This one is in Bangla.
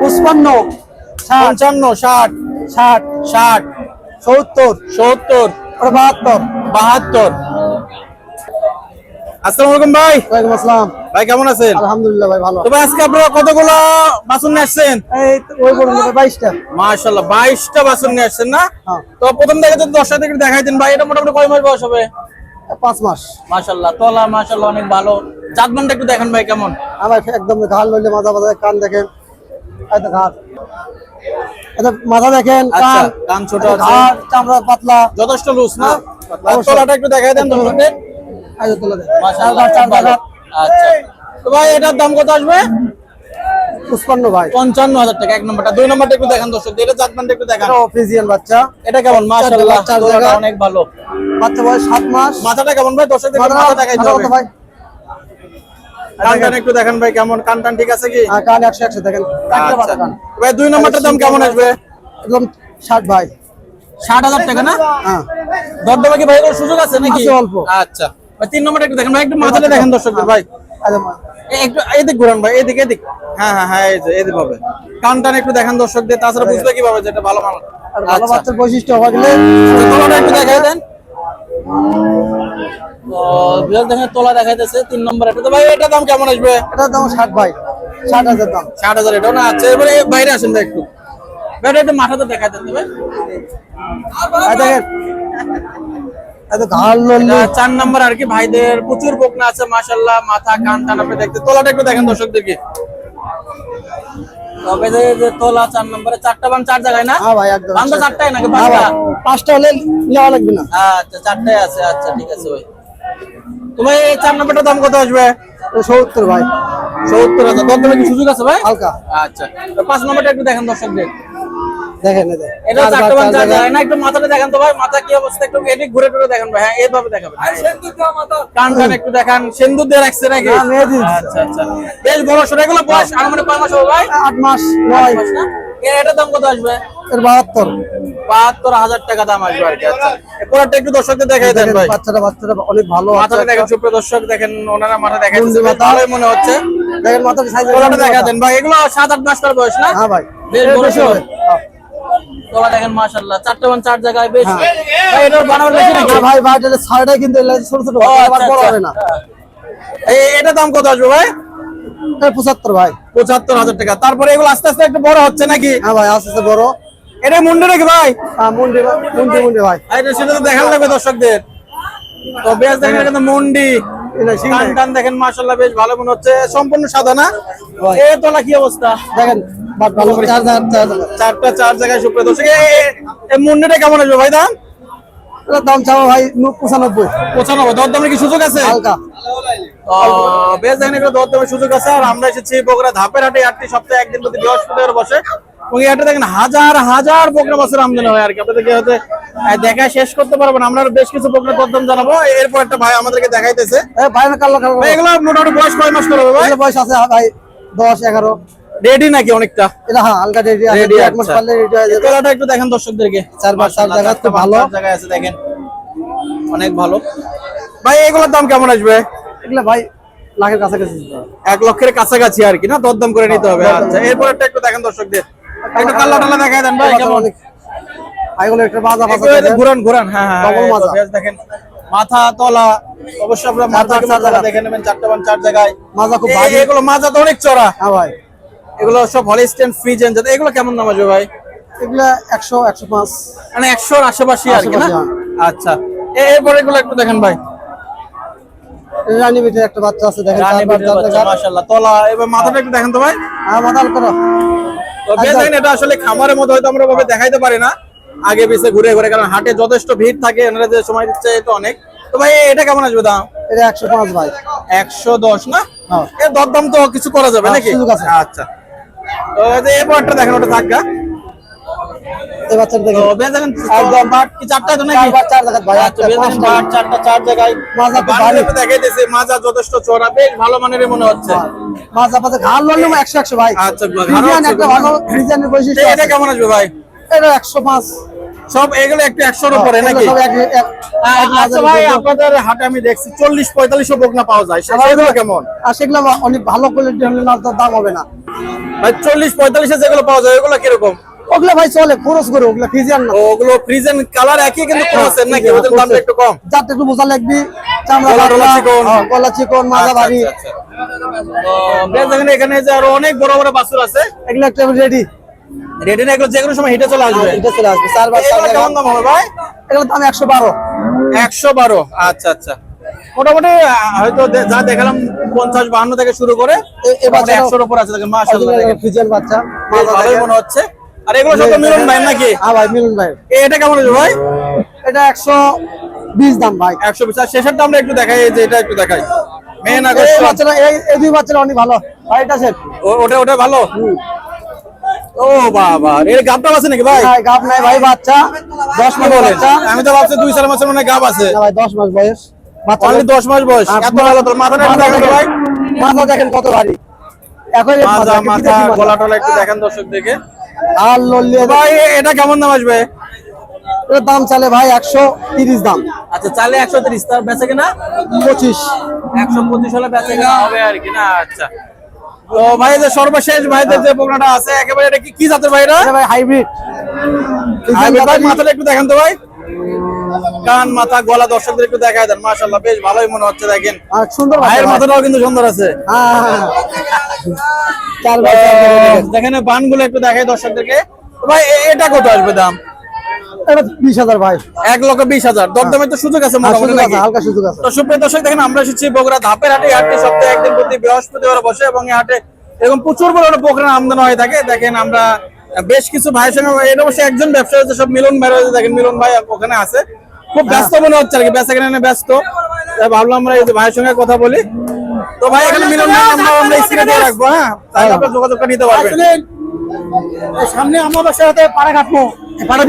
পঁচপান্ন পঞ্চান্ন ষাট ষাট ষাট সত্তর সত্তর বাহাত্তর। বাহাত্তর। আসসালামু আলাইকুম ভাই। ওয়ালাইকুম আসসালাম। ভাই কেমন আছেন? আলহামদুলিল্লাহ ভাই ভালো। তো আজকে আপনারা কতগুলো বাসন নিয়ে আসছেন? এই ওই পর্যন্ত বাইশটা। মাশাল্লাহ বাইশটা বাসন নিয়ে আসছেন না? হ্যাঁ। তো প্রথম থেকে যদি দশটা থেকে দেখাই দেন ভাই এটা মোটামুটি কয় মাস বয়স হবে? পাঁচ মাস। তলা অনেক ভালো। জাতমানটা একটু দেখেন ভাই কেমন? আমার একদম ঘাড় লইলে মাথা মাথা কান দেখেন। তো এটা মাথা দেখেন আচ্ছা, কান। কান ছোট আছে। চামড়া পাতলা। যথেষ্ট লুজ না? হ্যাঁ। তলাটা একটু দেখাই দেন দর্শকদের। মাশাআল্লাহ আচ্ছা। তো ভাই এটার দাম কত আসবে? পুষ্পান্ন ভাই। পঞ্চান্ন হাজার টাকা এক নম্বরটা। দুই নম্বরটা একটু দেখান দর্শক এটা জাতমানটা একটু দেখান। এটা অফিসিয়াল বাচ্চা। এটা কেমন? মাশাআল্লাহ অনেক ভালো। বাচ্চা বয়স মাস। মাথাটা কেমন ভাই? দর্শকদের মাথা কত ভাই। কান টান একটু দেখেন ভাই কেমন কান টান ঠিক আছে কি? হ্যাঁ, কান একশো একশো দেখেন আচ্ছা। ভাই দুই নম্বরটার দাম কেমন আসবে? একদম ষাট ভাই। ষাট হাজার টাকা না? হ্যাঁ। দরদামে কি ভাই সুযোগ আছে নাকি? অল্প। আচ্ছা। ভাই তিন নম্বরটা একটু দেখেন ভাই একটু মাথাটা দেখেন দর্শকদের ভাই। এ- একটু এদিক ঘুরান ভাই এদিক এদিক। হ্যাঁ হ্যাঁ হ্যাঁ এই যে এদিক হবে। কান টান একটু দেখেন দর্শকদের তাছাড়া বুঝবে কীভাবে যেটা ভালো মানুষ ভালো আচ্ছা। বাচ্চার বৈশিষ্ট্য হওয়া গেলে একটু দেখাই দেন। দেখেন তোলা দেখাইতেছে তিন নম্বর এটা। তো ভাই এটার দাম কেমন আসবে? এটার দাম ষাট ভাই ষাট হাজার দাম। ষাট হাজার এটাও না? আচ্ছা এবারে বাইরে আসেন ভাই একটু। এটা একটু মাথাতে ভাই। দেখেন এটা চার নাম্বার আর কি ভাইদের প্রচুর বকনা আছে মাশাল্লাহ মাথা কান টান আপনি দেখতে তোলাটা একটু দেখেন দর্শকদেরকে। তবে যে তোলা চার নম্বরে চারটা বান চার জায়গায় না? হ্যাঁ ভাই একদম বান্দা চারটায় নাকি হ্যাঁ পাঁচটা? পাঁচটা হলে নেওয়া লাগবে না। আচ্ছা চারটায় আছে আচ্ছা ঠিক আছে ভাই। তোমার এই চার নম্বরটার দাম কত আসবে? ও সত্তর ভাই। সত্তর হাজার। দর দামে কি সুযোগ আছে ভাই? হালকা। আচ্ছা। তো পাঁচ নম্বরটা একটু দেখেন দর্শকদের। দেখেন এটা চারটা না একটু মাথাটা দেখেন তো ভাই মাথা কি অবস্থা একটু এদিক ঘুরে ঘুরে দেখেন ভাই হ্যাঁ এইভাবে দেখাবেন। কান কান একটু দেখান সিন্দুর দিয়ে রাখছে নাকি। আচ্ছা আচ্ছা। বেশ বড় এগুলো বয়স আনুমানিক কয় মাস হবে ভাই? আট মাস নয়। মাস না? এটার দাম কত আসবে? এর বাহাত্তর। বাহাত্তর হাজার টাকা দাম আসবে আর কি আচ্ছা। এরপরটা একটু দর্শকদের দেখাই দেন ভাই। বাচ্চাটা বাচ্চাটা অনেক ভালো মাথাটা দেখেন সুপ্রিয় দর্শক দেখেন ওনারা মাথা ভালোই মনে হচ্ছে। দেখেন মাথার সাইজ দেখা দেন ভাই এগুলো সাত আট মাস তার বয়স না? হ্যাঁ ভাই। বেশ বড়। হ্যাঁ। তোলা দেখেন মাশাআল্লাহ চারটা বান চার জায়গায় বেশ। হ্যাঁ। ভাই এটার বানাবার বেশি নাকি? ভাই ভাই এটা কিন্তু ছোট ছোট আবার আচ্ছা, বড় আচ্ছা। হবে না। এই এটার দাম কত আসবে ভাই? পঁচাত্তর ভাই। পঁচাত্তর হাজার টাকা। তারপরে এগুলো আস্তে আস্তে একটু বড় হচ্ছে নাকি? হ্যাঁ ভাই আস্তে আস্তে বড়। এটা মুন্ডে নাকি ভাই? হ্যাঁ মুন্ডি মুন্ডি মুন্ডি ভাই। এটা সেটা তো লাগবে দর্শকদের। তো বেশ দেখেন এটা মুন্ডি। টান টান দেখেন মাশাআল্লাহ বেশ ভালো মনে হচ্ছে। সম্পূর্ণ সাদা না? এ তোলা কি অবস্থা? দেখেন ভালো করে চার চার চার চার। চারটা চার জায়গায় সুপ্রিয় দর্শক। এ- এ- এই মুন্ডিটা কেমন আসবে ভাই দাম? দাম চাও ভাই নু- পঁচানব্বই। পঁচানব্বই। দর দামের কি সুযোগ আছে? হালকা। বেশ দেখেন এগুলো দর দামের সুযোগ আছে। আর আমরা এসেছি বগুড়া ধাপের হাটে। হাটটি সপ্তাহে একদিন প্রতি বৃহস্পতিবার বসে। এবং দেখেন হাজার হাজার বকরা বছর আমদানি হয় আর কি। আপনাদেরকে হয়তো আহ, শেষ করতে পারবেন আমরা বেশ কিছু বকরা জানাব। এরপর একটা ভাই আমাদেরকে দেখাইতেছে। ভাই এগুলো মোটামুটি বয়স কয় মাস করে হবে ভাই বয়স আছে ভাই দশ এগারো। রেডি নাকি অনেকটা? এটা হ্যাঁ হালকা রেডি রেডি এক মাস পারলে রেডি হয়ে যাবে। তোলাটা একটু দেখেন দর্শকদেরকে। চার পাঁচ চার জায়গা ভালো। আছে দেখেন। অনেক ভালো। ভাই এগুলোর দাম কেমন আসবে? এগুলো ভাই লাখের কাছাকাছি। এক লক্ষের কাছাকাছি আর কি না? দরদাম করে নিতে হবে। আচ্ছা এরপর একটা একটু দেখেন দর্শকদের। একটু কাল্লা টাল্লা দেখাই দেন ভাই কেমন অনেক এগুলো একটু বাজা বাজা ঘুরান ঘুরান। হ্যাঁ হ্যাঁ। দেখেন। মাথা তলা অবশ্যই আপনারা মাথা চার জায়গা। দেখে নেবেন চারটা বান চার জায়গায়। মাজা খুব ভারী। এগুলো মাজা তো অনেক চড়া। হ্যাঁ ভাই। এগুলো সব হলিস্টেন ফ্রিজেন যাতে এগুলো কেমন দাম আসবে ভাই? এগুলো একশো একশো পাঁচ। মানে একশোর আশেপাশে আর কি না? আচ্ছা। এ- এরপর এগুলো একটু দেখেন ভাই। রানী বিটের একটা বাচ্চা আছে দেখেন মাশাআল্লাহ। তলা এবার মাথাটা একটু দেখেন তো ভাই। হ্যাঁ মাথা করো। দেখেন এটা আসলে খামারের মতো হয়তো আমরা ভাবে দেখাইতে পারি না। আগে পিছে ঘুরে ঘুরে কারণ হাটে যথেষ্ট ভিড় থাকে এনারা যে সময় দিচ্ছে এটা অনেক। তো ভাই এটা কেমন আসবে দাম? এটা একশো পাঁচ ভাই। একশো দশ না? হ্যাঁ। এর দরদাম তো কিছু করা যাবে হ্যাঁ, নাকি? আচ্ছা। তো এরপর একটা দেখেন ওটা থাকা এই বাচ্চাটা দেখেন। দেখেন একদম। বাট কি চারটা তো নাকি? চার চার জায়গা ভাই আচ্ছা বাট চারটা চার জায়গায়। মাজা তো। একটু দেখাইতেছে মাজা যথেষ্ট চড়া বেশ ভালো মানের মনে হচ্ছে। হ্যাঁ। মাজা পাতা লড়লে একশো একশো ভাই। আচ্ছা, একটা ভালো। ভালো ফ্রিজিয়ানের বৈশিষ্ট্য এটা কেমন আসবে ভাই? এটা একশো পাঁচ। সব এগুলো একটু একশোর উপরে নাকি? এগুলো আ- এক আচ্ছা ভাই আপনাদের হাটে আমি দেখছি চল্লিশ পঁয়তাল্লিশশো বকনা পাওয়া যায়। সেগুলো কেমন? আর সেগুলো অনেক ভালো কোয়ালিটি হলে না দাম হবে না। ভাই চল্লিশ পঁয়তাল্লিশে যেগুলো পাওয়া যায় ওগুলো কীরকম? ওগুলো ভাই চলে খরচ করে ওগুলো ফিজিয়ান না। ওগুলো ফ্রিজেন কালার একই কিন্তু ক্রসের নাকি? ওদের দামটা একটু কম। যাতে একটু বোঝা লাগবি চামড়া গলা চিকন। হ্যাঁ, গলা চিকন মাজা আচ্ছা, ভারী আচ্ছা, আচ্ছা। দেখেন এখানে যে আরও অনেক বড় বড় বাছুর আছে। এগুলো একটা রেডি রেডি না এগুলো যে কোনো সময় হিটে চলে আসবে। এটা চলে আসবে চার বার চার কেমন দাম হবে ভাই? এগুলো দাম একশো বারো। একশো বারো। আচ্ছা আচ্ছা। মোটামুটি হয়তো যা দেখালাম পঞ্চাশ বাহান্ন থেকে শুরু করে এ- এ একশোর উপর আছে দেখেন। বাচ্চা। ভালোই মনে হচ্ছে। আর এগুলো সব মিলন ভাই নাকি? হ্যাঁ ভাই মিলন ভাই। এটা কেমন হচ্ছে ভাই? এটা একশো বিশ দাম ভাই। একশো বিশ। আর শেষের দামটা একটু দেখাই এই যে এটা একটু দেখাই। মেন আকর্ষণ। বাচ্চারা এই দুই বাচ্চারা অনেক ভালো। ভাই এটা আছে ও- ওটা ওটা ভালো? ও বাবা। এর গাবটা আছে নাকি ভাই? ভাই গাব নাই ভাই বাচ্চা। দশ কি মাস বলেন। বাচ্চা। আমি তো ভাবছি দুই চার মাসের মনে হয় গাব আছে। না ভাই দশ মাস বয়স। বাচ্চা অনলি দশ মাস বয়স। এত ভালো তোর মাথাটা দেখেন ভাই? মাথা দেখেন কত ভারী। এখন মাথা, মাথা। গলা টলা একটু দেখেন দর্শক দেখে আর লল্লিয়ে ভাই এটা কেমন দাম আসবে? এর দাম চালে ভাই একশো তিরিশ দাম। আচ্ছা চালে একশো তিরিশ তার বেচে কিনা? পঁচিশ। একশো পঁচিশ হলে বেচে কিনা হবে আর কি না? আচ্ছা। তো ভাই যে সর্বশেষ ভাইদের যে পোকনাটা আছে একেবারে এটা কি কি জাতের ভাইরা ভাই হাইব্রিড। মাথাটা একটু দেখেন তো ভাই। কান মাথা গলা দর্শকদের একটু দেখায় দেন। মাশাল্লাহ বেশ ভালোই মনে হচ্ছে দেখেন। সুন্দর ভাইয়ের ভাই। মাথাটাও কিন্তু সুন্দর আছে। হ্যাঁ, হ্যাঁ, হ্যাঁ। দেখেন। বানগুলো একটু দেখাই দর্শকদেরকে। ভাই এটা কত আসবে দাম? আমরা এসেছি বগুড়া ধাপের হাটে। হাটটি সপ্তাহে একদিন প্রতি বৃহস্পতিবার বসে এবং হাটে এরকম প্রচুর পরিমাণে পোকরা আমদানি হয়ে থাকে। দেখেন আমরা বেশ কিছু ভাইয়ের সঙ্গে এটা অবশ্যই একজন ব্যবসায়ী হচ্ছে সব মিলন ভাই রয়েছে দেখেন মিলন ভাই ওখানে আছে। খুব ব্যস্ত মনে হচ্ছে আর কি ব্যস্ত এখানে ব্যস্ত। তাই ভাবলাম আমরা এই যে ভাইয়ের সঙ্গে কথা বলি। তো ভাই এখানে মিলন ভাই আমরা আমরা স্ক্রিনে দিয়ে রাখব হ্যাঁ? তাহলে আপনার যোগাযোগটা নিতে পারবেন। সামনে আমার বাসায় পাড়া কাটবো পাড়া